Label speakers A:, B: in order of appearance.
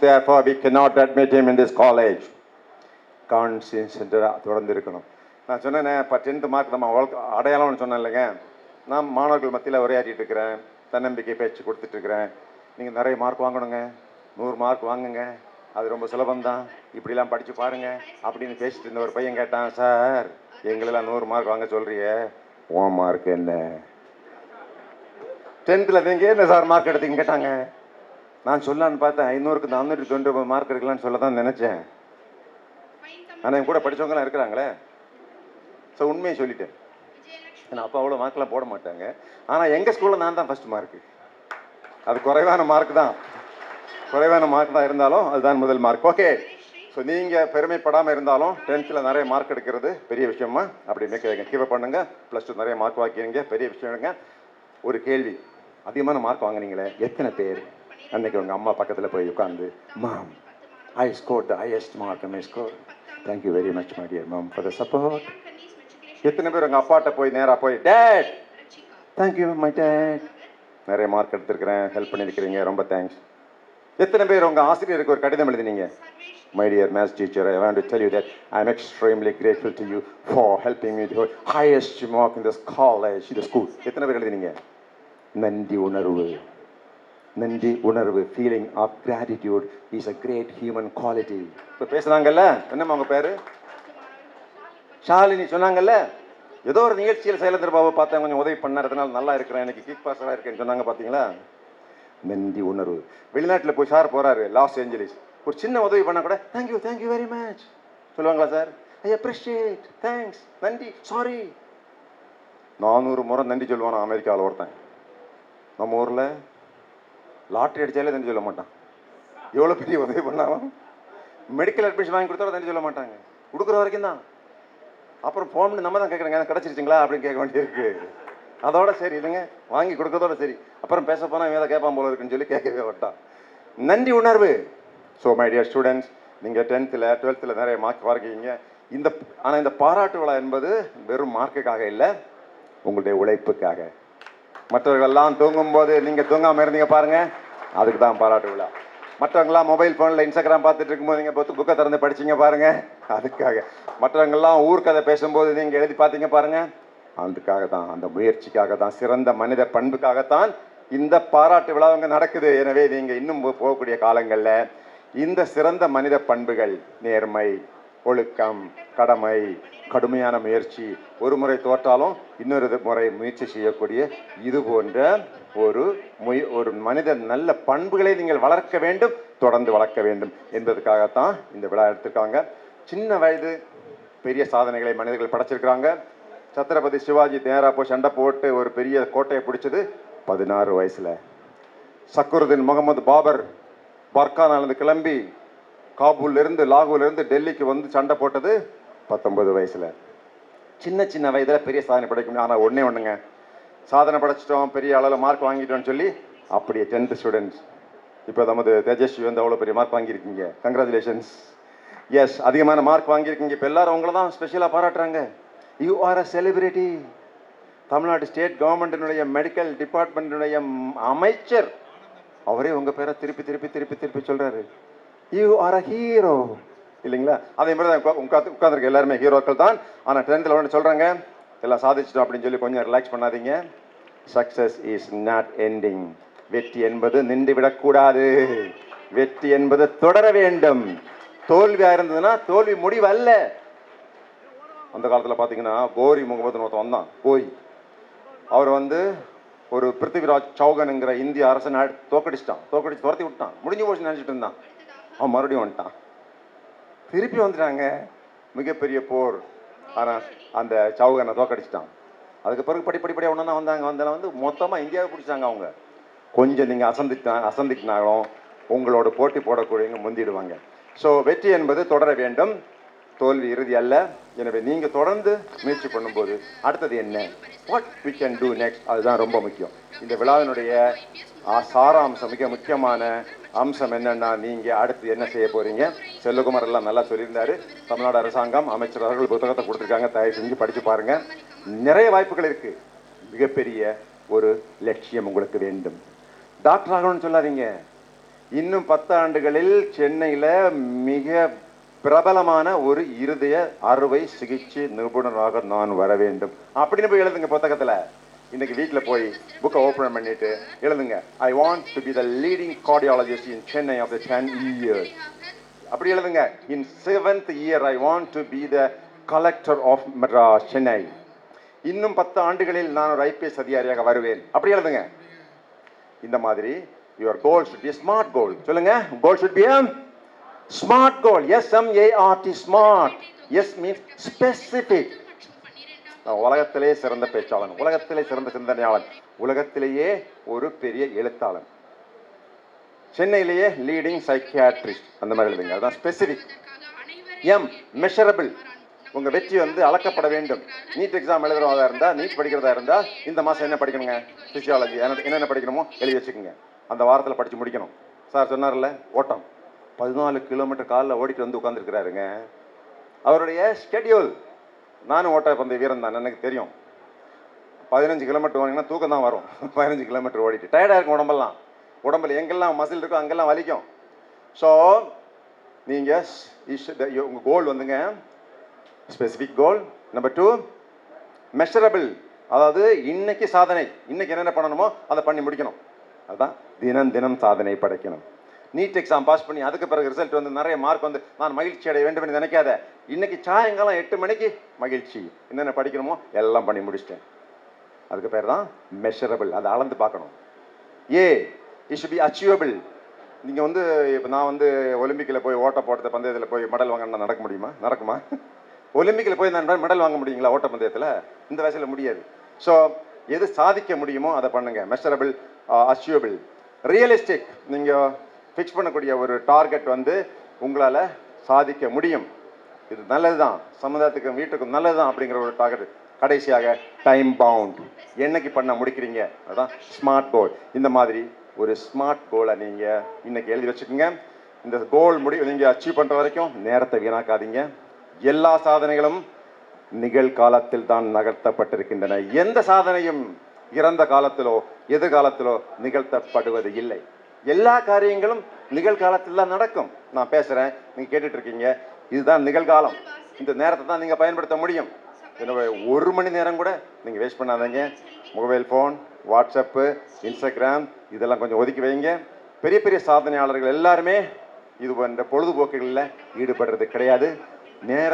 A: therefore we cannot admit him in this college. Conscience தொடர்ந்து இருக்கணும் நான் சொன்னேன் இப்போ டென்த்து மார்க் நம்ம வாழ்க்கை அடையாளம்னு சொன்னேன் இல்லைங்க நான் மாணவர்கள் மத்தியில் உரையாற்றிட்டு இருக்கிறேன் தன்னம்பிக்கை பேச்சு கொடுத்துட்ருக்குறேன் நீங்கள் நிறைய மார்க் வாங்கணுங்க நூறு மார்க் வாங்குங்க அது ரொம்ப சுலபம்தான் இப்படிலாம் படித்து பாருங்கள் அப்படின்னு பேசிட்டு இருந்த ஒரு பையன் கேட்டான் சார் எங்களெல்லாம் நூறு மார்க் வாங்க சொல்றியே உன் மார்க் என்ன டென்த்தில் நீங்கள் என்ன சார் மார்க் எடுத்தீங்க கேட்டாங்க நான் சொல்லான்னு பார்த்தேன் ஐநூறுக்கு நானூற்றி தொண்ணூறு ஒன்பது மார்க் எடுக்கலாம்னு சொல்ல தான் நினச்சேன். ஆனால் என் கூட படிச்சவங்கலாம் இருக்கிறாங்களே. ஸோ உண்மையை சொல்லிட்டேன். ஏன்னா அப்போ அவ்வளோ மார்க்லாம் போட மாட்டாங்க. ஆனால் எங்கள் ஸ்கூலில் நான் தான் ஃபஸ்ட் மார்க்கு அது குறைவான மார்க் தான். குறைவான மார்க் தான் இருந்தாலும் அதுதான் முதல் மார்க் ஓகே ஸோ நீங்கள் பெருமைப்படாமல் இருந்தாலும் டென்த்தில் நிறைய மார்க் எடுக்கிறது பெரிய விஷயமா? அப்படி மேற்க கீப் பண்ணுங்க. ப்ளஸ் டூ நிறைய மார்க் வாங்கிக்கிறீங்க பெரிய விஷயம் எடுங்க. ஒரு கேள்வி. அதிகமான மார்க் வாங்குனீங்களே எத்தனை பேர்? அன்னைக்கு உங்கள் அம்மா பக்கத்தில் போய் உட்காந்து mom I score the highest mark my score thank you very much my dear ma'am for the support எத்தனை பேர் உங்கள் அப்பாட்ட போய் நேராக போய் dad thank you my dad நிறைய மார்க் எடுத்திருக்கிறேன் ஹெல்ப் பண்ணியிருக்கிறீங்க ரொம்ப தேங்க்ஸ் எத்தனை பேர் உங்கள் ஆசிரியருக்கு ஒரு கடிதம் எழுதினீங்க? My dear maths teacher I want to tell you that I am extremely grateful to you for helping me to highest mark in this college இந்த ஸ்கூல் எத்தனை பேர் எழுதினீங்க? நன்றி உணர்வு. நன்றி உணர்வு feeling of gratitude is a great human quality இப்போ பேசுனாங்கல்ல? என்னம்மா உங்கள் பேர்? ஷாலினி சொன்னாங்கல்ல? ஏதோ ஒரு நிகழ்ச்சியில் சைலேந்திர பாபா பார்த்தேன் கொஞ்சம் உதவி பண்ணறதுனால நல்லா இருக்கிறேன். எனக்கு கிக் பாஸராக இருக்கேன்னு சொன்னாங்க பார்த்தீங்களா நன்றி உணர்வு. வெளிநாட்டில் போய் சார் போகிறாரு லாஸ் ஏஞ்சலிஸ் ஒரு சின்ன உதவி பண்ணால் கூட thank you thank you very much சொல்லுவாங்களா சார்? ஐ அப்ரிஷியேட் தேங்க்ஸ் நன்றி. சாரி நானூறு முறை நன்றி சொல்லுவான் அமெரிக்காவில் ஒருத்தன். நம்ம ஊரில் லாட்ரி அடித்தாலே தண்ணி சொல்ல மாட்டான். எவ்வளோ பெரிய உதவி பண்ணாலும் மெடிக்கல் அட்மிஷன் வாங்கி கொடுத்தாலும் தண்ணி சொல்ல மாட்டாங்க. கொடுக்குற வரைக்கும் தான். அப்புறம் ஃபோன் பண்ணி நம்ம தான் கேட்குறாங்க கிடச்சிருச்சிங்களா? அப்படின்னு கேட்க வேண்டியிருக்கு. அதோட சரி இல்லைங்க வாங்கி கொடுக்கறதோட சரி. அப்புறம் பேச போனால் இவன் கேட்பான் போல இருக்குன்னு சொல்லி கேட்கவே மாட்டான். நன்றி உணர்வு. ஸோ மை டியர் ஸ்டூடெண்ட்ஸ் நீங்கள் டென்த்தில் டுவெல்த்தில் நிறைய மார்க் வாங்கிக்கிங்க இந்த ஆனால் இந்த பாராட்டு விழா என்பது வெறும் மார்க்குக்காக இல்லை உங்களுடைய உழைப்புக்காக. மற்றவர்கள்லாம் தூங்கும்போது நீங்கள் தூங்காமல் இருந்தீங்க பாருங்கள் அதுக்கு தான் பாராட்டு விழா. மற்றவங்களாம் மொபைல் ஃபோனில் இன்ஸ்டாகிராம் பார்த்துட்டு இருக்கும்போது நீங்கள் புக்கு புக்கை திறந்து படிச்சீங்க பாருங்கள் அதுக்காக. மற்றவங்கெல்லாம் ஊர்க்கதை பேசும்போது நீங்கள் எழுதி பார்த்தீங்க பாருங்க. அதுக்காக தான் அந்த முயற்சிக்காக தான் சிறந்த மனித பண்புக்காகத்தான் இந்த பாராட்டு விழா அங்கே நடக்குது. எனவே நீங்கள் இன்னும் போ- போகக்கூடிய காலங்களில் இந்த சிறந்த மனித பண்புகள் நேர்மை ஒழுக்கம் கடமை கடுமையான முயற்சி. ஒரு முறை தோற்றாலும் இன்னொரு முறை முயற்சி செய்யக்கூடிய இது போன்ற ஒரு முய ஒரு மனித நல்ல பண்புகளை நீங்கள் வளர்க்க வேண்டும் தொடர்ந்து வளர்க்க வேண்டும் என்பதற்காகத்தான் இந்த விழா எடுத்திருக்காங்க. சின்ன வயது பெரிய சாதனைகளை மனிதர்கள் படைச்சிருக்கிறாங்க. சத்ரபதி சிவாஜி நேராக போய் சண்டை போட்டு ஒரு பெரிய கோட்டையை பிடிச்சது பதினாறு வயசில். சக்குருதீன் முகமது பாபர் பர்கானாலேருந்து கிளம்பி காபூல்ல இருந்து டெல்லிக்கு வந்து சண்டை போட்டது பத்தொம்பது வயசில். சின்ன சின்ன வயதில் பெரிய சாதனை படைக்க முடியும் ஆனால் ஒன்றே ஒன்றுங்க சாதனை படைச்சிட்டோம் பெரிய அளவில் மார்க் வாங்கிட்டோம்னு சொல்லி அப்படியே டென்த் ஸ்டூடெண்ட்ஸ் இப்போ நமது தேஜஸ்வி வந்து அவ்வளோ பெரிய மார்க் வாங்கியிருக்கீங்க. கங்க்ராச்சுலேஷன்ஸ் எஸ் அதிகமான மார்க் வாங்கியிருக்கீங்க. இப்போ எல்லாரும் உங்களை தான் ஸ்பெஷலாக பாராட்டுறாங்க. You are a celebrity Tamil Nadu state கவர்மெண்ட்டினுடைய medical டிபார்ட்மெண்ட்டினுடைய அமைச்சர். அவரே உங்கள் பேரை திருப்பி திருப்பி திருப்பி திருப்பி சொல்கிறாரு யூ ஆர் அ ஹீரோ இல்லைங்களா? அதே மாதிரி தான் உட்காந்து உட்காந்துருக்க எல்லாருமே ஹீரோக்கள் தான். ஆனால் டென்த்தில் ஒன்று சொல்கிறாங்க எல்லாம் சாதிச்சிட்டோம் அப்படின்னு சொல்லி கொஞ்சம் ரிலாக்ஸ் பண்ணாதீங்க. சக்ஸஸ் இஸ் நாட் எண்டிங் வெற்றி என்பது நின்று விடக்கூடாது. வெற்றி என்பது தொடர வேண்டும். தோல்வியாக இருந்ததுன்னா தோல்வி முடிவு அல்ல அந்த காலத்தில் பார்த்தீங்கன்னா கோரி முகமதுன்னு ஒருத்தன் வந்தான். கோரி அவர் வந்து ஒரு பிருத்திவிராஜ் சௌகனுங்கிற இந்திய அரசு அடி- தோக்கடிச்சிட்டான். தோக்கடிச்சு துரத்தி விட்டான். முடிஞ்சு போச்சு நினச்சிட்டு இருந்தான். அவன் மறுபடியும் வந்துட்டான். திருப்பி வந்துட்டாங்க. மிகப்பெரிய போர். ஆனால் அந்த சவுகனை தோக்கடிச்சிட்டான். அதுக்கு பிறகு படி படிப்படியாக ஒன்றா வந்தாங்க. வந்தாலும் வந்து மொத்தமாக இந்தியாவை பிடிச்சாங்க அவங்க. கொஞ்சம் நீங்கள் அசந்திட்டா அசந்திக்கினாலும் உங்களோட போட்டி போடக்கூடியவங்க முந்திடுவாங்க. ஸோ வெற்றி என்பது தொடர வேண்டும். தோல்வி இறுதி அல்ல. எனவே நீங்கள் தொடர்ந்து முயற்சி பண்ணும்போது அடுத்தது என்ன? What we can do next அதுதான் ரொம்ப முக்கியம். இந்த விழாவினுடைய சாராம்சம் மிக முக்கியமான அம்சம் என்னன்னா நீங்கள் அடுத்து என்ன செய்ய போறீங்க? செல்வகுமார் எல்லாம் நல்லா சொல்லியிருந்தாரு. தமிழ்நாடு அரசாங்கம் அமைச்சர் அவர்கள் புத்தகத்தை கொடுத்துருக்காங்க. தயவு செஞ்சு படிச்சு பாருங்க. நிறைய வாய்ப்புகள் இருக்கு. மிகப்பெரிய ஒரு லட்சியம் உங்களுக்கு வேண்டும். டாக்டர் ஆகணும்னு சொல்லாதீங்க. இன்னும் பத்து ஆண்டுகளில் சென்னையில மிக பிரபலமான ஒரு இருதய அறுவை சிகிச்சை நிபுணராக நான் வர வேண்டும். அப்படின்னு போய் எழுதுங்க புத்தகத்துல. இன்னைக்கு வீட்டில் போய் புக்கை ஓப்பன் பண்ணிட்டு எழுதுங்க. I want to be the leading cardiologist in Chennai of the ten years அப்படி எழுதுங்க. In seventh year I want to be the collector of Madras Chennai இன்னும் பத்து ஆண்டுகளில் நான் ஒரு ஐபிஎஸ் அதிகாரியாக வருவேன். அப்படி எழுதுங்க. இந்த மாதிரி your goal should be smart goal சொல்லுங்க. Goal should be smart goal S M A R T smart S means specific உலகத்திலேயே சிறந்த பேச்சாளன் உலகத்திலே சிறந்த சிந்தனையாளன் உலகத்திலேயே ஒரு பெரிய எழுத்தாளன். சென்னையிலேயே லீடிங் சைக்கியாட்ரிஸ்ட் அந்த மாதிரி எழுதுங்க. அதுதான் ஸ்பெசிஃபிக் எம் மெஷரபிள் உங்கள் வெற்றி வந்து அளக்கப்பட வேண்டும். நீட் எக்ஸாம் எழுதுறதா இருந்தால் நீட் படிக்கிறதா இருந்தால் இந்த மாதம் என்ன படிக்கணுங்க? பிசியாலஜி என்னென்ன படிக்கணுமோ எழுதி வச்சுக்கோங்க. அந்த வாரத்தில் படித்து முடிக்கணும். சார் சொன்னார்ல ஓட்டம். பதினாலு கிலோமீட்டர் காலில் ஓடிட்டு வந்து உட்காந்துருக்கிறாருங்க அவருடைய ஸ்கெடியூல் நானும் ஓட்ட பந்தய வீரன் தான் எனக்கு தெரியும். பதினஞ்சு கிலோமீட்டர் ஓடிங்கன்னா தூக்கம் தான் வரும். பதினஞ்சு கிலோமீட்டர் ஓடிட்டு. டயர்டாக இருக்கும் உடம்பெல்லாம். உடம்புல எங்கெல்லாம் மசில் இருக்கோ அங்கெல்லாம் வலிக்கும். ஸோ நீங்கள் உங்கள் கோல் வந்துங்க. Specific goal number two measurable அதாவது இன்னைக்கு சாதனை. இன்னைக்கு என்னென்ன பண்ணணுமோ அதை பண்ணி முடிக்கணும். அதுதான் தினம் தினம் சாதனை படைக்கணும். நீட் எக்ஸாம் பாஸ் பண்ணி அதுக்கு பிறகு ரிசல்ட் வந்து நிறைய மார்க் வந்து நான் மகிழ்ச்சி அடைய வேண்டும் என்று நினைக்காத. இன்னைக்கு சாயங்காலம் எட்டு மணிக்கு மகிழ்ச்சி. என்னென்ன படிக்கணுமோ எல்லாம் பண்ணி முடிச்சிட்டேன். அதுக்கு பேர் தான் மெஷரபிள் அதை அளந்து பார்க்கணும். ஏ இட் பி அச்சீவபிள் நீங்கள் வந்து இப்போ நான் வந்து ஒலிம்பிக்கில் போய் ஓட்ட போட்டத பந்தயத்தில் போய் மெடல் வாங்கினா நடக்க முடியுமா? நடக்குமா? ஒலிம்பிக்கில் போய் நான் மெடல் வாங்க முடியுங்களா ஓட்ட பந்தயத்தில்? இந்த வயசில் முடியாது. ஸோ எது சாதிக்க முடியுமோ அதை பண்ணுங்கள் மெஷரபிள் அச்சீவபிள் ரியலிஸ்டிக் நீங்கள் ஃபிக்ஸ் பண்ணக்கூடிய ஒரு டார்கெட் வந்து உங்களால் சாதிக்க முடியும். இது நல்லது தான் சமுதாயத்துக்கும் வீட்டுக்கும் நல்லது தான் அப்படிங்கிற ஒரு டார்கெட் கடைசியாக டைம் பவுண்ட் என்னைக்கு பண்ண முடிக்கிறீங்க? அதுதான் ஸ்மார்ட் கோல் இந்த மாதிரி ஒரு ஸ்மார்ட் கோலை நீங்கள் இன்னைக்கு எழுதி வச்சுக்கோங்க. இந்த கோல் முடி நீங்கள் அச்சீவ் பண்ணுற வரைக்கும் நேரத்தை வீணாக்காதீங்க. எல்லா சாதனைகளும் நிகழ்காலத்தில் தான் நகர்த்தப்பட்டிருக்கின்றன. எந்த சாதனையும் இறந்த காலத்திலோ எதிர்காலத்திலோ நிகழ்த்தப்படுவது இல்லை. எல்லா காரியங்களும் நிகழ்காலத்தில் தான் நடக்கும். நான் பேசுகிறேன் நீங்கள் கேட்டுட்டு இருக்கீங்க இதுதான் நிகழ்காலம். இந்த நேரத்தை தான் நீங்கள் பயன்படுத்த முடியும். எனவே ஒரு மணி நேரம் கூட நீங்கள் வேஸ்ட் பண்ணாதீங்க. மொபைல் ஃபோன் வாட்ஸ்அப்பு இன்ஸ்டாகிராம் இதெல்லாம் கொஞ்சம் ஒதுக்கி வைங்க. பெரிய பெரிய சாதனையாளர்கள் எல்லாருமே இது போன்ற பொழுதுபோக்குகளில் ஈடுபடுறது கிடையாது. நேர